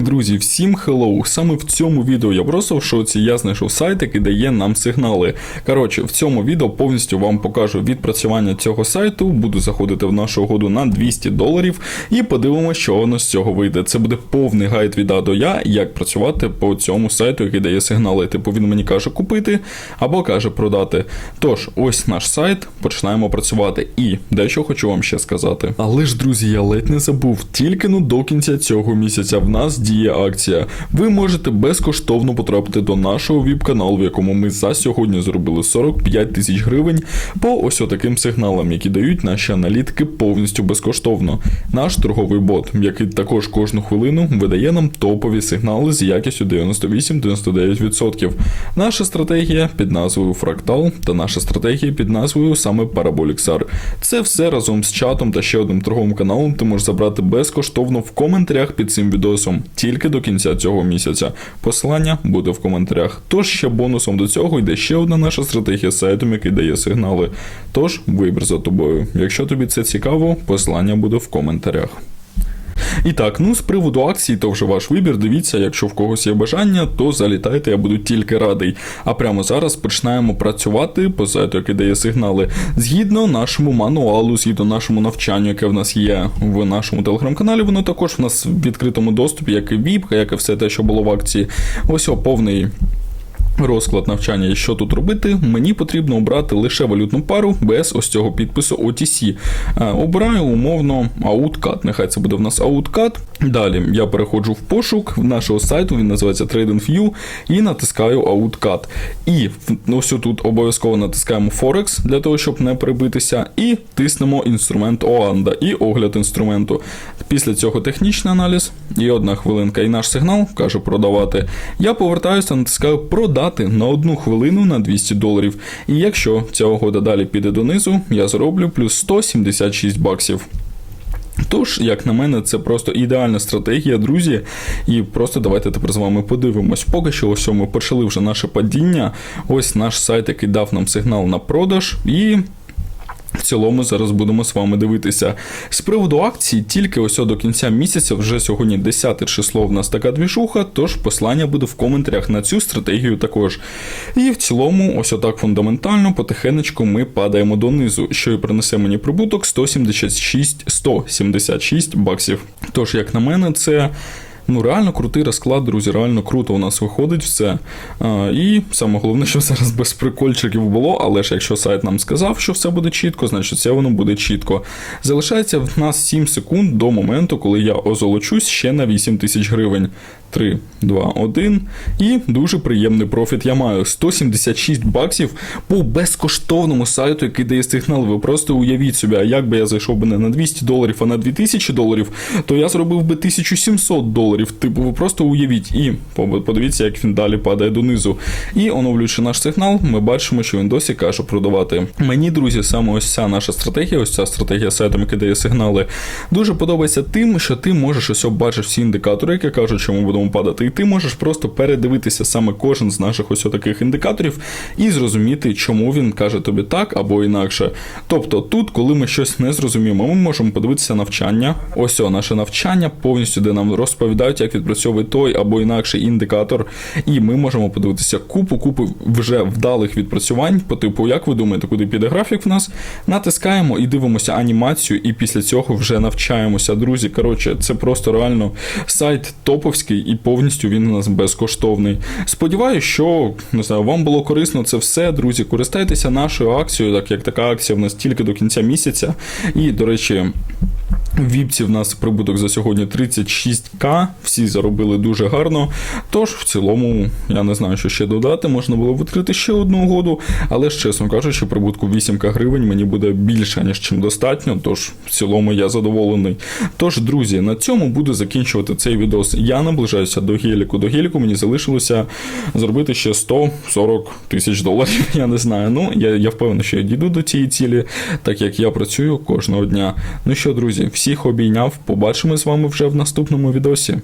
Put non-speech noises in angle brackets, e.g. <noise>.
Друзі, всім хеллоу! Саме в цьому відео я просто в шоці я знайшов сайт, який дає нам сигнали. Коротше, в цьому відео повністю вам покажу відпрацювання цього сайту. Буду заходити в нашу угоду на 200 доларів і подивимося, що воно з цього вийде. Це буде повний гайд від А до Я, як працювати по цьому сайту, який дає сигнали. Типу він мені каже купити або каже продати. Тож, ось наш сайт, починаємо працювати. І дещо хочу вам ще сказати. Але ж, друзі, я ледь не забув, тільки ну до кінця цього місяця в нас діє акція. Ви можете безкоштовно потрапити до нашого віп-каналу, в якому ми за сьогодні зробили 45 тисяч гривень по ось таким сигналам, які дають наші аналітики повністю безкоштовно. Наш торговий бот, який також кожну хвилину видає нам топові сигнали з якістю 98-99%. Наша стратегія під назвою Фрактал та наша стратегія під назвою саме Параболіксар. Це все разом з чатом та ще одним торговим каналом ти можеш забрати безкоштовно в коментарях під цим відосом тільки до кінця цього місяця. Посилання буде в коментарях. Тож ще бонусом до цього йде ще одна наша стратегія сайтом, який дає сигнали. Тож вибір за тобою. Якщо тобі це цікаво, посилання буде в коментарях. І так, ну з приводу акцій, то вже ваш вибір. Дивіться, якщо в когось є бажання, то залітайте, я буду тільки радий. А прямо зараз починаємо працювати по сайту, який дає сигнали. Згідно нашому мануалу, згідно нашому навчанню, яке в нас є в нашому телеграм-каналі, воно також в нас в відкритому доступі, як і віп, як і все те, що було в акції. Ось о, повний. Розклад навчання і що тут робити, мені потрібно обрати лише валютну пару без ось цього підпису OTC. Е, Обираю умовно ауткат. нехай це буде в нас AUTCAT. Далі я переходжу в пошук нашого сайту, він називається TradingView, і натискаю AUTCAT. І ось тут обов'язково натискаємо Forex для того, щоб не прибитися, і тиснемо інструмент OANDA і огляд інструменту. Після цього технічний аналіз, і одна хвилинка, і наш сигнал каже продавати. Я повертаюся, натискаю продати на одну хвилину на 200 доларів. І якщо ця угода далі піде донизу, я зроблю плюс 176 баксів. Тож, як на мене, це просто ідеальна стратегія, друзі. І просто давайте тепер з вами подивимось. Поки що ось ми почали вже наше падіння. Ось наш сайт, який дав нам сигнал на продаж, і. В цілому зараз будемо з вами дивитися. З приводу акцій, тільки ось до кінця місяця, вже сьогодні 10 число в нас така двіжуха, тож послання буде в коментарях на цю стратегію також. І в цілому, ось отак фундаментально, потихенечку ми падаємо донизу, що і принесе мені прибуток 176, 176 баксів. Тож, як на мене, це. Ну, реально крутий розклад, друзі, реально круто у нас виходить все. А, і саме головне, що зараз без прикольчиків було, але ж якщо сайт нам сказав, що все буде чітко, значить це воно буде чітко. Залишається в нас 7 секунд до моменту, коли я озолочусь ще на 8 тисяч гривень. 3, 2, 1. І дуже приємний профіт я маю. 176 баксів по безкоштовному сайту, який дає сигнал. Ви просто уявіть собі, а як би я зайшов би не на 200 доларів, а на 2000 доларів, то я зробив би 1700 доларів. Типу, ви просто уявіть. І подивіться, як він далі падає донизу. І оновлюючи наш сигнал, ми бачимо, що він досі каже продавати. Мені, друзі, саме ось ця наша стратегія, ось ця стратегія сайтом, який дає сигнали, дуже подобається тим, що ти можеш ось бачиш всі індикатори, які кажуть, що ми будемо падати. І ти можеш просто передивитися саме кожен з наших ось таких індикаторів і зрозуміти, чому він каже тобі так або інакше. Тобто, тут, коли ми щось не зрозуміємо, ми можемо подивитися навчання. Ось о, наше навчання повністю, де нам розповідають, як відпрацьовує той або інакший індикатор. І ми можемо подивитися купу, купу вже вдалих відпрацювань. По типу, як ви думаєте, куди піде графік в нас? Натискаємо і дивимося анімацію, і після цього вже навчаємося. Друзі, коротше, це просто реально сайт топовський і повністю він у нас безкоштовний. Сподіваюсь, що не знаю, вам було корисно це все, друзі. Користайтеся нашою акцією, так як така акція в нас тільки до кінця місяця. І, до речі. Віпці в нас прибуток за сьогодні 36к, всі заробили дуже гарно. Тож, в цілому, я не знаю, що ще додати. Можна було відкрити ще одну угоду, але ж чесно кажучи, прибутку 8к гривень мені буде більше, ніж чим достатньо. Тож, в цілому, я задоволений. Тож, друзі, на цьому буду закінчувати цей відос. Я наближаюся до геліку. До геліку мені залишилося зробити ще 140 тисяч доларів. <laughs> Я не знаю. Ну, я, я впевнений, що я дійду до цієї цілі, так як я працюю кожного дня. Ну що, друзі, всіх обійняв. Побачимо з вами вже в наступному відосі.